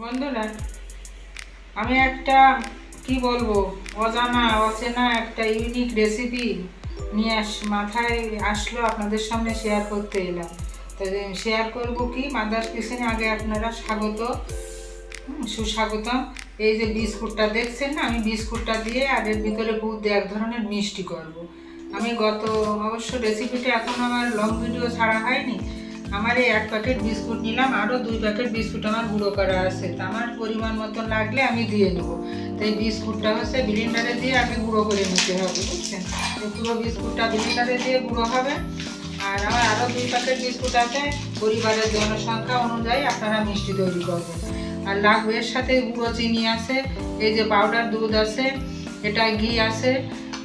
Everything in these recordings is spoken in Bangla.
বন্ধুরা, আমি একটা, কি বলব, অজানা, অচেনা একটা ইউনিক রেসিপি নিয়ে আস, মাথায় আসলো আপনাদের সামনে শেয়ার করতে এলাম তো শেয়ার করব কি মাদার্স কিচেনে আগে আপনারা স্বাগত সুস্বাগতম এই যে বিস্কুটটা দেখছেন না, আমি বিস্কুটটা দিয়ে আর এর ভিতরে দিয়ে এক ধরনের মিষ্টি করব। আমি গত, অবশ্য রেসিপিটা এখন আমার লং ভিডিও ছাড়া হয়নি আমার এই এক প্যাকেট বিস্কুট নিলাম আরও দুই প্যাকেট বিস্কুট আমার গুঁড়ো করা আছে। তা আমার পরিমাণ মতন লাগলে আমি দিয়ে নেব। তো এই বিস্কুটটা হচ্ছে ব্লিন্ডারে দিয়ে আমি গুঁড়ো করে নিতে হবে, বুঝছেন? পুরো বিস্কুটটা ব্লিন্ডারে দিয়ে গুঁড়ো হবে। আর আমার আরও দুই প্যাকেট বিস্কুট আছে, পরিবারের জনসংখ্যা অনুযায়ী আপনারা মিষ্টি তৈরি করবেন। আর লাগবে এর সাথে গুঁড়ো চিনি আছে, এই যে পাউডার দুধ আছে, এটা ঘি আছে,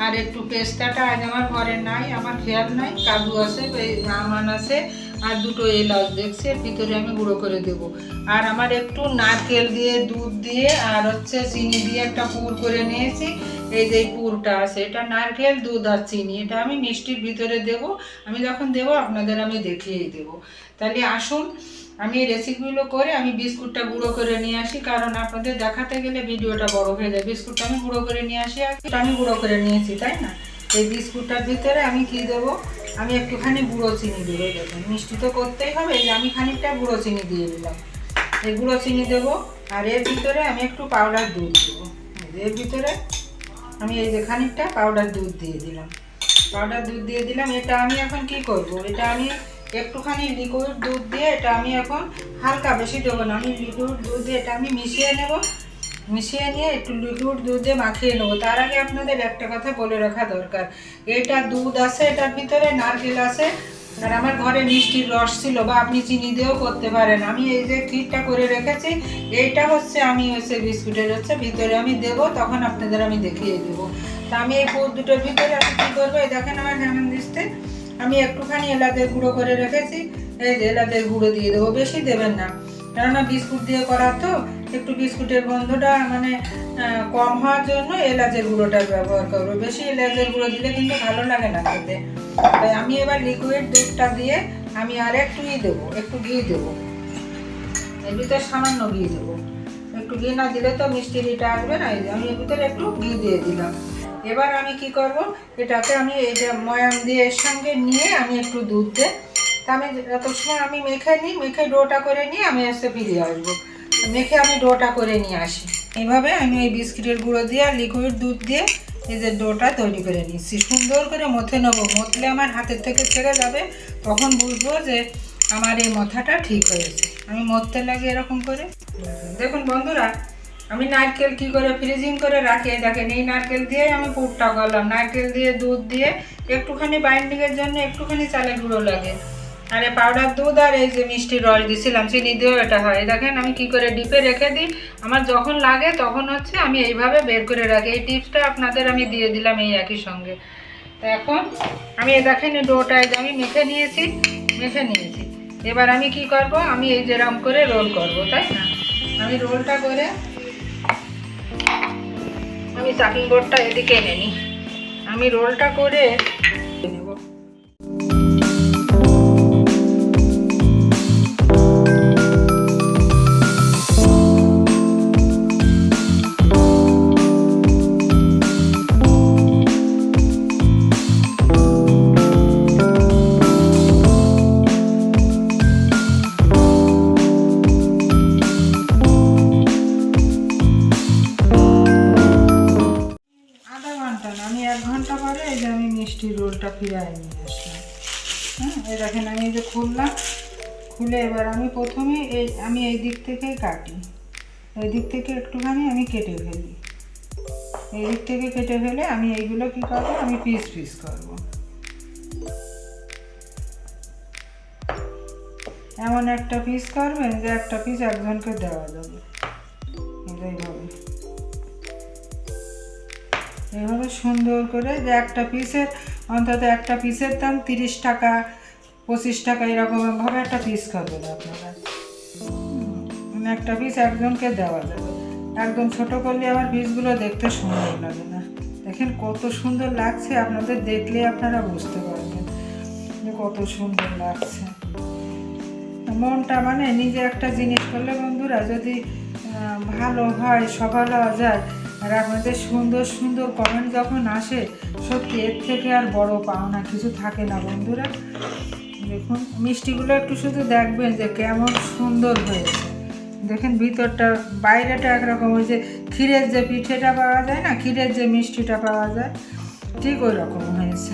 আর একটু পেস্তাটা আজ আমার ঘরে নাই, আমার খেয়াল নাই, কাজু আছে আমান আছে আর দুটো এলাচ দেখছি ভিতরে আমি গুঁড়ো করে দেব। আর আমার একটু নারকেল দিয়ে, দুধ দিয়ে আর হচ্ছে চিনি দিয়ে একটা পুর করে নিয়েছি। এই যে পুরটা আছে, এটা নারকেল, দুধ আর চিনি, এটা আমি মিষ্টির ভিতরে দেব। আমি যখন দেব, আপনাদের আমি দেখিয়েই দেব। তাহলে আসুন, আমি এই রেসিপিগুলো করে আমি বিস্কুটটা গুঁড়ো করে নিয়ে আসি, কারণ আপনাদের দেখাতে গেলে ভিডিওটা বড় হয়ে যায়। বিস্কুটটা আমি গুঁড়ো করে নিয়ে আসি, আর আমি গুঁড়ো করে নিয়েছি, তাই না? এই বিস্কুটটার ভিতরে আমি কি দেবো? আমি একটুখানি গুঁড়ো চিনি দেবো, দেখুন। মিষ্টি তো করতেই হবে, এই আমি খানিকটা গুঁড়ো চিনি দিয়ে দিলাম। এই গুঁড়ো চিনি দেবো, আর এর ভিতরে আমি একটু পাউডার দুধ দেবো। এর ভিতরে আমি এই যে খানিকটা পাউডার দুধ দিয়ে দিলাম। পাউডার দুধ দিয়ে দিলাম, এটা আমি এখন কি করব? এটা আমি একটুখানি লিকুইড দুধ দিয়ে, এটা আমি এখন হালকা, বেশি দেবো না। আমি লিকুইড দুধ দিয়ে এটা আমি মিশিয়ে নেব। মিশিয়ে নিয়ে একটু লিকুইড দুধ মাখিয়ে নেব। তার আগে আপনাদের একটা কথা বলে রাখা দরকার। এটা দুধ আছে, এটার ভিতরে নারকেল আছে, আর আমার ঘরে মিষ্টির রস ছিল বা আপনি চিনি দিয়েও করতে পারেন। আমি এই যে ক্ষীরটা করে রেখেছি, এইটা হচ্ছে আমি হচ্ছে বিস্কুটের হচ্ছে ভিতরে আমি দেব, তখন আপনাদের আমি দেখিয়ে দেবো। তা আমি এই পুর দুটোর ভিতরে আমি কী করব? এই দেখেন আমার হেমন দিস্তে আমি একটুখানি এলাচের গুঁড়ো করে রেখেছি, এই যে এলাচের গুঁড়ো দিয়ে দেবো, বেশি দেবেন না। কেননা বিস্কুট দিয়ে করা তো একটু বিস্কুটের গন্ধটা মানে কম হওয়ার জন্য এলাচের গুঁড়োটা ব্যবহার করব। বেশি এলাচের গুঁড়ো দিলে কিন্তু ভালো লাগে না খেতে। তাই আমি এবার লিকুইড দুধটা দিয়ে আমি আর একটু ই দেবো, একটু ঘি দেবো। এর ভিতরে সামান্য ঘি দেবো। একটু ঘি না দিলে তো মিষ্টি মিষ্টিটা আসবে না আমি এর ভিতরে একটু ঘি দিয়ে দিলাম। এবার আমি কি করব, এটাকে আমি এই যে ময়াম দিয়ে এর সঙ্গে নিয়ে আমি একটু দুধ দে তা আমি যত সময় আমি মেখে নিই, মেখে ডোটা করে নিয়ে আমি এসে ফিরে আসব। মেখে আমি ডোটা করে নিয়ে আসি। এইভাবে আমি এই বিস্কিটের গুঁড়ো দিয়ে আর লিকুইড দুধ দিয়ে এই যে ডোটা তৈরি করে নিচ্ছি। সুন্দর করে মথে নেব। মথলে আমার হাতের থেকে ছেড়ে যাবে, তখন বুঝব যে আমার এই মথাটা ঠিক হয়েছে। আমি মথতে লাগে এরকম করে। দেখুন বন্ধুরা, আমি নারকেল কি করে ফ্রিজিং করে রাখি? দেখেন, এই নারকেল দিয়ে আমি পুরটা করলাম। নারকেল দিয়ে দুধ দিয়ে একটুখানি বাইন্ডিংয়ের জন্য একটুখানি চালের গুঁড়ো লাগে। আর পাউডার দুধ আর এই যে মিষ্টি রস দিছিলাম, চিনি দিয়েও এটা হয়। দেখেন আমি কি করে ডিপে রেখে দিই, আমার যখন লাগে তখন হচ্ছে আমি এইভাবে বের করে রাখি। এই টিপসটা আপনাদের আমি দিয়ে দিলাম এই একই সঙ্গে। এখন আমি দেখেন এই ডোটা এই যে আমি মেখে নিয়েছি মেখে নিয়েছি। এবার আমি কি করব? আমি এই যেরকম করে রোল করব, তাই না? আমি রোলটা করে আমি চাকিং বোর্ডটা এদিকে এনে নিই। আমি রোলটা করে মিষ্টি রোলটা ফিরে নিয়ে আসলাম। হ্যাঁ এই দেখেন, আমি এই যে খুললাম, খুলে এবার আমি প্রথমে এই, আমি এই দিক থেকেই কাটি। এই দিক থেকে একটুখানি আমি কেটে ফেলি। এই দিক থেকে কেটে ফেলে আমি এইগুলো কি করব? আমি পিস পিস করব। এমন একটা পিস করবেন যে একটা পিস একজনকে দেওয়া যাবে। এভাবে সুন্দর করে যে একটা পিসের অন্তত একটা পিসের দাম তিরিশ টাকা, পঁচিশ টাকা এরকমভাবে একটা পিস করবেন আপনারা। মানে একটা পিস একজনকে দেওয়া যাবে। একদম ছোট করলে আমার পিসগুলো দেখতে সুন্দর লাগে না। দেখেন কত সুন্দর লাগছে, আপনাদের দেখলে আপনারা বুঝতে পারবেন যে কত সুন্দর লাগছে। মনটা মানে নিজে একটা জিনিস করলে বন্ধুরা যদি ভালো হয়, সফল হওয়া যায় আর আপনাদের সুন্দর সুন্দর কমেন্ট যখন আসে, সত্যি এর থেকে আর বড় পাওনা কিছু থাকে না বন্ধুরা। দেখুন, মিষ্টিগুলো একটু শুধু দেখবেন যে কেমন সুন্দর হয়েছে। দেখেন ভিতরটা, বাইরেটা একরকম যে ক্ষীরের যে পিঠেটা পাওয়া যায় না, ক্ষীরের যে মিষ্টিটা পাওয়া যায়, ঠিক ওই রকম হয়েছে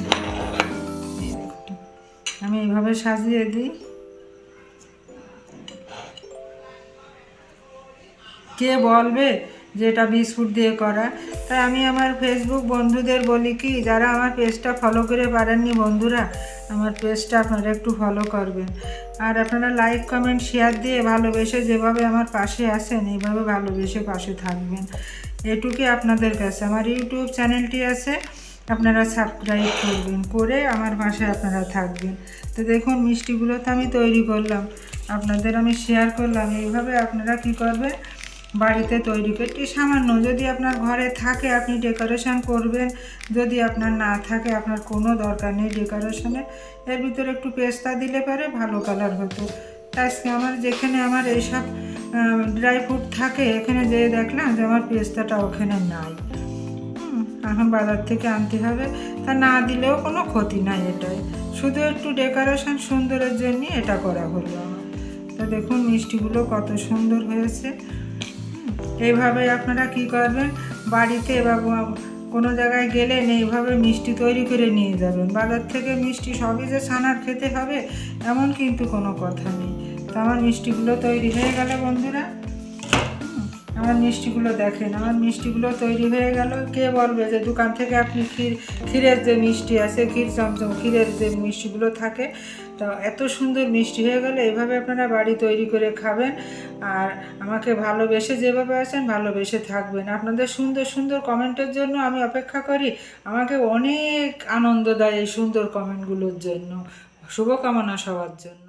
আমি এইভাবে সাজিয়ে দিই। কে বলবে? যে এটা বিস্কুট দিয়ে করা। তাই আমি আমার ফেসবুক বন্ধুদের বলি কি, যারা আমার পেজটা ফলো করে পারেননি বন্ধুরা, আমার পেজটা আপনারা একটু ফলো করবেন। আর আপনারা লাইক কমেন্ট শেয়ার দিয়ে ভালোবেসে যেভাবে আমার পাশে আসেন এইভাবে ভালোবেসে পাশে থাকবেন। এটুকুই আপনাদের কাছে। আমার ইউটিউব চ্যানেলটি আছে, আপনারা সাবস্ক্রাইব করবেন, করে আমার পাশে আপনারা থাকবেন। তো দেখুন, মিষ্টিগুলো তো আমি তৈরি করলাম। আপনাদের আমি শেয়ার করলাম। এইভাবে আপনারা কি করবেন? বাড়িতে তৈরি করে সামান্য যদি আপনার ঘরে থাকে আপনি ডেকোরেশন করবেন। যদি আপনার না থাকে আপনার কোনো দরকার নেই ডেকোরেশনে এর। ভিতরে একটু পেস্তা দিলে পারে ভালো কালার হতো। আজকে আমার যেখানে আমার এইসব ড্রাই ফ্রুট থাকে, এখানে যেয়ে দেখলাম যে আমার পেস্তাটা ওখানে নাই। এখন বাজার থেকে আনতে হবে। তা না দিলেও কোনো ক্ষতি নাই এটাই। শুধু একটু ডেকোরেশন সুন্দরের জন্য এটা করা হলো আমার। তো দেখুন মিষ্টিগুলো কত সুন্দর হয়েছে। এইভাবে আপনারা কি করবেন? বাড়িতে বা কোনো জায়গায় গেলেন এইভাবে মিষ্টি তৈরি করে নিয়ে যাবেন। বাজার থেকে মিষ্টি সবই যে ছানার খেতে হবে, এমন কিন্তু কোনো কথা নেই। তো আমার মিষ্টিগুলো তৈরি হয়ে গেলে বন্ধুরা। আমার মিষ্টিগুলো দেখেন, আমার মিষ্টিগুলো তৈরি হয়ে গেল। কে বলবে যে দোকান থেকে আপনি ক্ষীর, ক্ষীরের যে মিষ্টি আছে, ক্ষীর চমচম ক্ষীরের যে মিষ্টিগুলো থাকে, তো এত সুন্দর মিষ্টি হয়ে গেলে। এইভাবে আপনারা বাড়ি তৈরি করে খাবেন আর আমাকে ভালোবেসে যেভাবে আছেন, ভালোবেসে থাকবেন। আপনাদের সুন্দর সুন্দর কমেন্টের জন্য আমি অপেক্ষা করি। আমাকে অনেক আনন্দ দেয় এই সুন্দর কমেন্টগুলোর জন্য। শুভকামনা সবার জন্য।